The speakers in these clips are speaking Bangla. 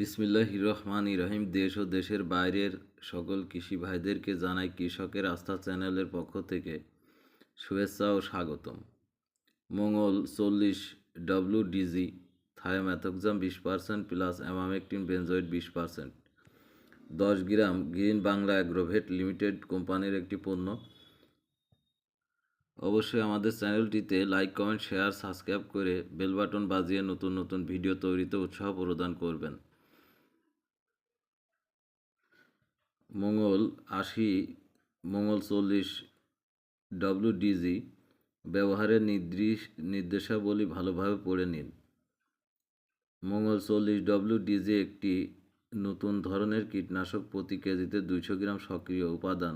বিসমিল্লাহ রহমান রহিম। দেশ ও দেশের বাইরের সকল কৃষি ভাইদেরকে জানাই কৃষকের আস্থা চ্যানেলের পক্ষ থেকে শুভেচ্ছা ও স্বাগতম। মঙ্গল চল্লিশ ডব্লিউ ডিজি থায়োম্যাথোক্সাম বিশ পার্সেন্ট প্লাস অ্যামামেকটিন বেনজয়েড বিশ পার্সেন্ট। দশ gram green Bangla agrovet limited কোম্পানির একটি পণ্য। অবশ্যই আমাদের চ্যানেলটিতে লাইক, কমেন্ট, শেয়ার, সাবস্ক্রাইব করে বেল বাটন বাজিয়ে নতুন নতুন ভিডিও তৈরিতে উৎসাহ প্রদান করবেন। মঙ্গল আশি, মঙ্গল চল্লিশ ডব্লিউডিজি ব্যবহারের নির্দিশ, নির্দেশাবলী ভালোভাবে পড়ে নিন। মঙ্গল চল্লিশ ডব্লিউডিজি একটি নতুন ধরনের কীটনাশক প্রতি কেজিতে দুইশো গ্রাম সক্রিয় উপাদান,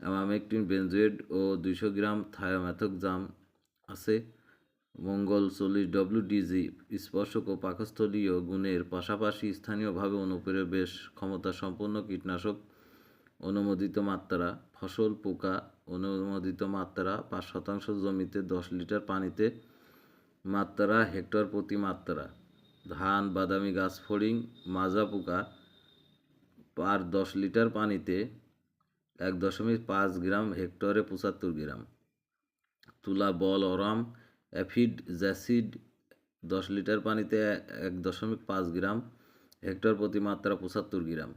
অ্যামামেকটিন বেনজয়েড ও দুইশো গ্রাম থায়োম্যাথোক্সাম আছে। মঙ্গল চল্লিশ ডব্লিউডিজি স্পর্শক ও পাকস্থলীয় গুণের পাশাপাশি স্থানীয়ভাবে অনুপ্রবেশ ক্ষমতা সম্পন্ন কীটনাশক অনুমোদিত মাত্রা, ফসল পোকা, অনুমোদিত মাত্রা পাঁচ শতাংশ জমিতে দশ লিটার পানিতে মাত্রা, হেক্টর প্রতি মাত্রা। ধান, বাদামি গাছ, ফড়িং, মাজা পোকা পার দশ লিটার পানিতে এক দশমিক পাঁচ গ্রাম, হেক্টরে পঁচাত্তর গ্রাম। তুলা, বল, অরাম, অ্যাফিড, জ্যাসিড দশ লিটার পানিতে এক দশমিক পাঁচ গ্রাম, হেক্টর প্রতি মাত্রা পঁচাত্তর গ্রাম।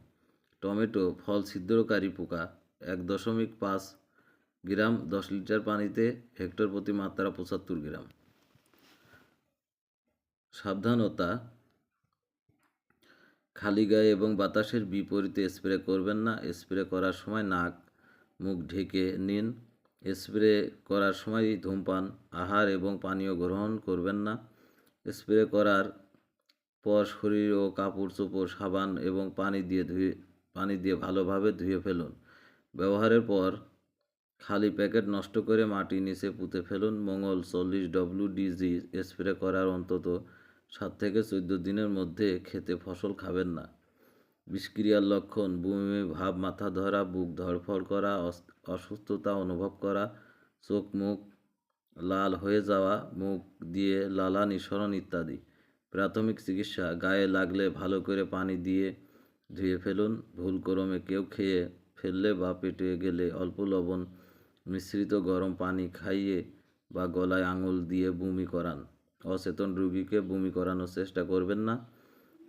টমেটো, ফল ছিদ্রকারী পোকা, এক দশমিক পাঁচ গ্রাম, দশ লিটার পানিতে হেক্টর প্রতি মাত্রা পঁচাত্তর গ্রাম। সাবধানতা, খালি গায়ে এবং বাতাসের বিপরীতে স্প্রে করবেন না। স্প্রে করার সময় নাক, মুখ ঢেকে নিন। স্প্রে করার সময় ধূমপান, আহার এবং পানীয় গ্রহণ করবেন না। স্প্রে করার পর শরীর ও কাপড় চোপড় সাবান এবং পানি দিয়ে ধুয়ে পানি দিয়ে ভালোভাবে ধুয়ে ফেলুন। ব্যবহারের পর খালি প্যাকেট নষ্ট করে মাটি নিচে পুঁতে ফেলুন। মঙ্গল চল্লিশ ডব্লিউ ডিজি স্প্রে করার অন্তত সাত থেকে চোদ্দ দিনের মধ্যে খেতে ফসল খাবেন না। বিষক্রিয়ার লক্ষণ, বমি, ভাব, মাথা ধরা, বুক ধড়ফড় করা অসুস্থতা অনুভব করা, চোখ, মুখ লাল হয়ে যাওয়া, মুখ দিয়ে লালা নিঃসরণ ইত্যাদি। প্রাথমিক চিকিৎসা, গায়ে লাগলে ভালো করে পানি দিয়ে ধুয়ে ফেলুন। ভুল ক্রমে কেউ খেয়ে ফেললে বা পেটে গেলে অল্প লবণ, মিশ্রিত গরম পানি খাইয়ে বা গলায় আঙুল দিয়ে বমি করান। অচেতন রুগীকে বমি করানোর চেষ্টা করবেন না।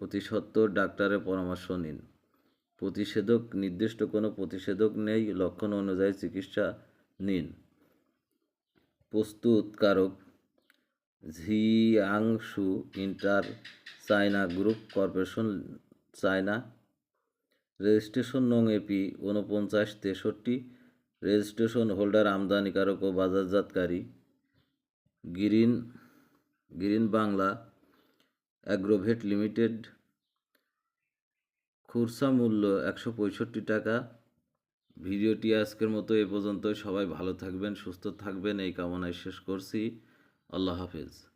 অতি সত্বর ডাক্তারের পরামর্শ নিন। প্রতিষেধক, নির্দিষ্ট কোনো প্রতিষেধক নেই, লক্ষণ অনুযায়ী চিকিৎসা নিন। প্রস্তুতকারক Jiangsu inter China group corporation, China registration নং এপি উনপঞ্চাশ তেষট্টি, রেজিস্ট্রেশন হোল্ডার আমদানিকারক ও বাজারজাতকারী, green green Bangla agrovet limited, খুরসা মূল্য একশো পঁয়ষট্টি টাকা। ভিডিওটি আজকের মতো এ পর্যন্তই। সবাই ভালো থাকবেন, সুস্থ থাকবেন। এই কামনায় শেষ করছি। আল্লাহ হাফেজ।